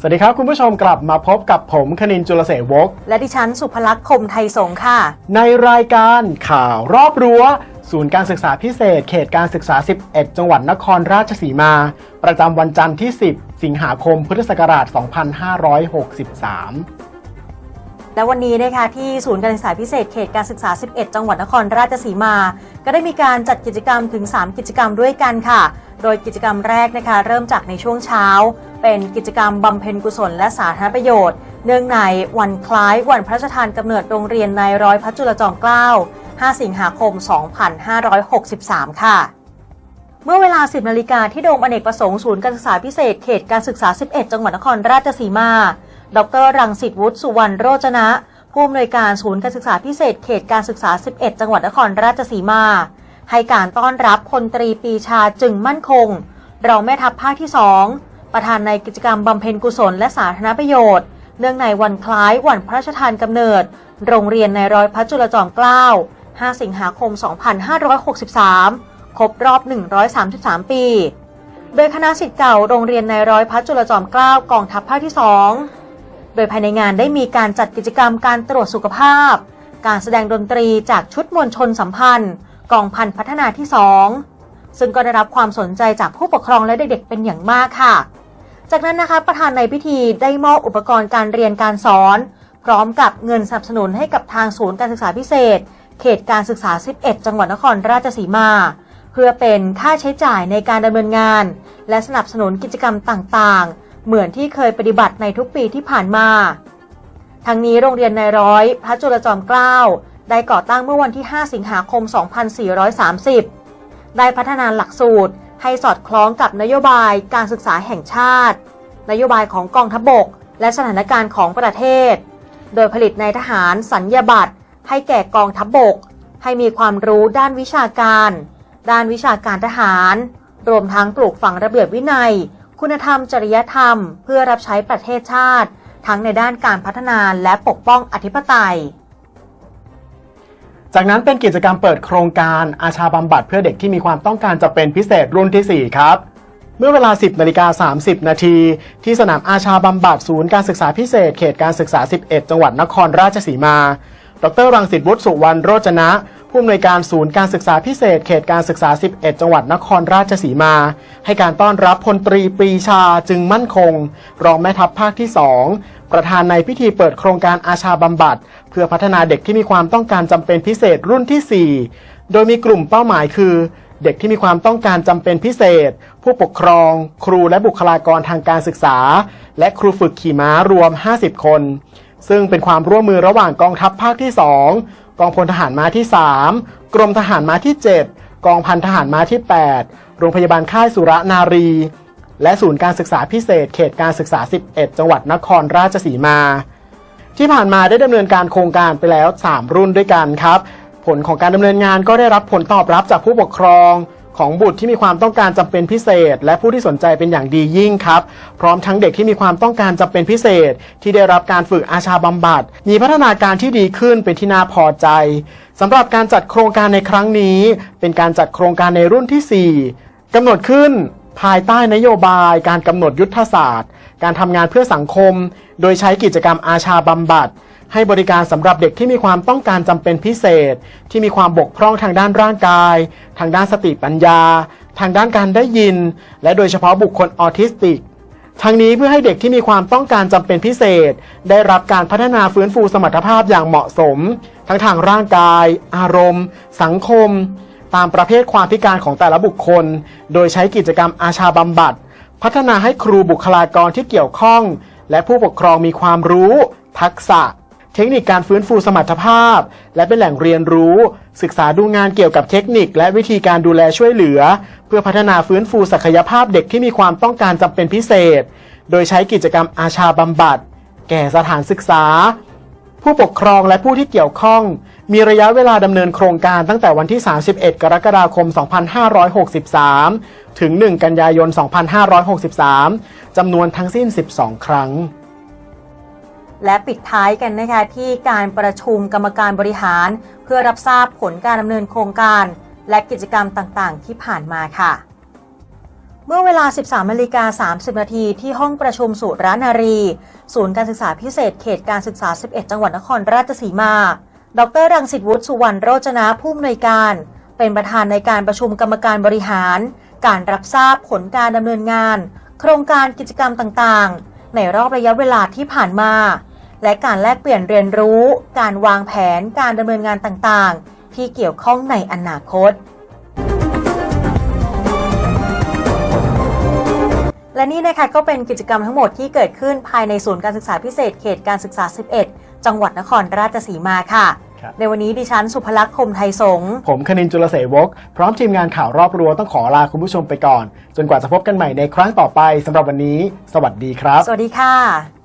สวัสดีครับ คุณผู้ชมกลับมาพบกับผมคณินจุลเสวก และดิฉันสุภลักษณ์คมไทยสงฆ์ค่ะ ในรายการข่าวรอบรั้ว ศูนย์การศึกษาพิเศษ เขตการศึกษา 11 จังหวัดนครราชสีมา ประจำวันจันทร์ที่ 10 สิงหาคมพุทธศักราช 2563 และวันนี้นะคะที่ศูนย์การศึกษาพิเศษเขตการศึกษา 11 จังหวัดนครราชสีมา ก็ได้มีการจัดกิจกรรมถึง 3 กิจกรรมด้วยกันค่ะ โดยกิจกรรมแรกนะคะ เริ่มจากในช่วงเช้า เป็นกิจกรรมบำเพ็ญกุศลและสาธารณประโยชน์ เนื่องในวันคล้ายวันพระราชทานกำเนิดโรงเรียนนายร้อยพระจุลจอมเกล้า 5 สิงหาคม 2563 ค่ะเมื่อเวลา 10 นาฬิกาที่โดมอเนกประสงค์ศูนย์การศึกษาพิเศษเขตการศึกษา 11 จังหวัดนครราชสีมา ดรรังสิตวุฒิสุวรรณโรจนะ ผู้อำนวยการศูนย์การศึกษาพิเศษเขตการศึกษา 11 จังหวัดนครราชสีมา ให้การต้อนรับพลตรีปีชาจึงมั่นคงรองแม่ทัพภาคที่ 2 ประธานในกิจกรรมบำเพ็ญกุศลและสาธารณประโยชน์ เนื่องในวันคล้ายวันพระราชทานกำเนิด โรงเรียนในร้อยพระจุลจอมเกล้า 5 สิงหาคม 2563 ครบรอบ 133 ปีโดยคณะสิทธิ์เก่าโรงเรียนในร้อยพระจุลจอมเกล้ากองทัพภาคที่2 ดยภายในงานได้มีการจัดกิจกรรมการตรวจสุขภาพ การแสดงดนตรีจากชุดมวลชนสัมพันธ์ กองพันพัฒนาที่ 2 ซึ่งก็ได้รับความสนใจจากผู้ปกครองและเด็กๆเป็นอย่างมากค่ะ จากนั้นนะคะประธานในพิธีได้มอบอุปกรณ์การเรียนการสอน พร้อมกับเงินสนับสนุนให้กับทางศูนย์การศึกษาพิเศษ เขตการศึกษา 11 จังหวัดนครราชสีมา เพื่อเป็นค่าใช้จ่ายในการดำเนินงาน และสนับสนุนกิจกรรมต่างๆ เหมือนที่เคยปฏิบัติในทุกปีที่ผ่านมา ทั้งนี้โรงเรียนนายร้อยพระจุลจอมเกล้าได้ก่อตั้งเมื่อวันที่ 5 สิงหาคม 2430 ได้พัฒนาหลักสูตรให้สอดคล้องกับนโยบายการศึกษาแห่งชาติ นโยบายของกองทัพบกและสถานการณ์ของประเทศ โดยผลิตนายทหารสัญญาบัตรให้แก่กองทัพบก ให้มีความรู้ด้านวิชาการ ด้านวิชาการทหาร รวมทั้งปลูกฝังระเบียบวินัย คุณธรรมจริยธรรม เพื่อรับใช้ประเทศชาติ ทั้งในด้านการพัฒนาและปกป้องอธิปไตย จากนั้นเป็นกิจกรรมเปิดโครงการอาชาบำบัดเพื่อเด็กที่มีความต้องการจะเป็นพิเศษรุ่นที่ 4 ครับเมื่อเวลา 10นาฬิกา30 นาที ที่สนามอาชาบำบัดศูนย์การศึกษาพิเศษ เขตการศึกษา 11 จังหวัดนครราชสีมา ดรรังสิตวุฒิสุวรรณโรจนะ ผู้อำนวยการศูนย์การศึกษาพิเศษ เขตการศึกษา 11 จังหวัดนครราชสีมา ให้การต้อนรับพลตรีปรีชาจึงมั่นคง รองแม่ทัพภาคที่ 2 ประธานในพิธีเปิดโครงการอาชาบำบัด เพื่อพัฒนาเด็กที่มีความต้องการจำเป็นพิเศษรุ่นที่ 4 โดยมีกลุ่มเป้าหมายคือเด็กที่มีความต้องการจำเป็นพิเศษ ผู้ปกครอง ครูและบุคลากรทางการศึกษา และครูฝึกขี่ม้ารวม 50 คน ซึ่งเป็นความร่วมมือระหว่างกองทัพภาคที่ 2 กองพลทหารม้าที่ 3 กรมทหารม้าที่ 7 กองพันทหารม้าที่ 8 โรงพยาบาลค่ายสุรนารี และศูนย์การศึกษาพิเศษ เขตการศึกษา 11 จังหวัดนครราชสีมา ที่ผ่านมาได้ดำเนินการโครงการไปแล้ว 3 รุ่นด้วยกันครับ ผลของการดำเนินงานก็ได้รับผลตอบรับจากผู้ปกครอง ของบุตรที่มีความต้องการจำเป็นพิเศษ และผู้ที่สนใจเป็นอย่างดียิ่งครับ พร้อมทั้งเด็กที่มีความต้องการจำเป็นพิเศษ ที่ได้รับการฝึกอาชาบำบัด มีพัฒนาการที่ดีขึ้นเป็นที่น่าพอใจสำหรับการจัดโครงการในครั้งนี้ เป็นการจัดโครงการในรุ่นที่ 4กำหนดขึ้นภายใต้นโยบายการกำหนดยุทธศาสตร์ การทำงานเพื่อสังคม โดยใช้กิจกรรมอาชาบำบัด ให้บริการสำหรับเด็กที่มีความต้องการจำเป็นพิเศษ ที่มีความบกพร่องทางด้านร่างกาย ทางด้านสติปัญญา ทางด้านการได้ยิน และโดยเฉพาะบุคคลออทิสติกทั้งนี้เพื่อให้เด็กที่มีความต้องการจำเป็นพิเศษ ได้รับการพัฒนาฟื้นฟูสมรรถภาพอย่างเหมาะสม ทั้งทางร่างกาย อารมณ์ สังคม ตามประเภทความพิการของแต่ละบุคคล โดยใช้กิจกรรมอาชาบำบัด พัฒนาให้ครูบุคลากรที่เกี่ยวข้อง และผู้ปกครองมีความรู้ ทักษะ เทคนิคการฟื้นฟูสมรรถภาพ และเป็นแหล่งเรียนรู้ ศึกษาดูงานเกี่ยวกับเทคนิค และวิธีการดูแลช่วยเหลือ เพื่อพัฒนาฟื้นฟูศักยภาพเด็กที่มีความต้องการจำเป็นพิเศษ โดยใช้กิจกรรมอาชาบำบัด แก่สถานศึกษา ผู้ปกครองและผู้ที่เกี่ยวข้อง มีระยะเวลาดำเนินโครงการตั้งแต่วันที่ 31 กรกฎาคม 2563 ถึง 1 กันยายน 2563 จำนวนทั้งสิ้น 12 ครั้ง และปิดท้ายกันนะคะที่การประชุมกรรมการบริหาร เพื่อรับทราบผลการดำเนินโครงการ และกิจกรรมต่างๆ ที่ผ่านมาค่ะ เมื่อเวลา 13นาฬิกา30 นาทีที่ห้องประชุมสุรานารี ศูนย์การศึกษาพิเศษเขตการศึกษา 11 จังหวัดนครราชสีมา ดรรังสิตวุฒิสุวรรณโรจนะผู้อำนวยการ เป็นประธานในการประชุมกรรมการบริหาร การรับทราบผลการดำเนินงาน โครงการกิจกรรมต่างๆ ในรอบระยะเวลาที่ผ่านมา และการแลกเปลี่ยนเรียนรู้ การวางแผนการดำเนินงานต่างๆ ที่เกี่ยวข้องในอนาคต และนี่นะคะก็เป็นกิจกรรมทั้งหมดที่เกิดขึ้นภายในศูนย์การศึกษาพิเศษเขตการศึกษา 11 จังหวัดนครราชสีมาค่ะครับในวันนี้ดิฉันสุภลักษณ์คมไทยสงฆ์ผมคณินจุลเสวก พร้อมทีมงานข่าวรอบรั้วต้องขอลาคุณผู้ชมไปก่อน จนกว่าจะพบกันใหม่ในครั้งต่อไปสำหรับวันนี้ สวัสดีครับ สวัสดีค่ะ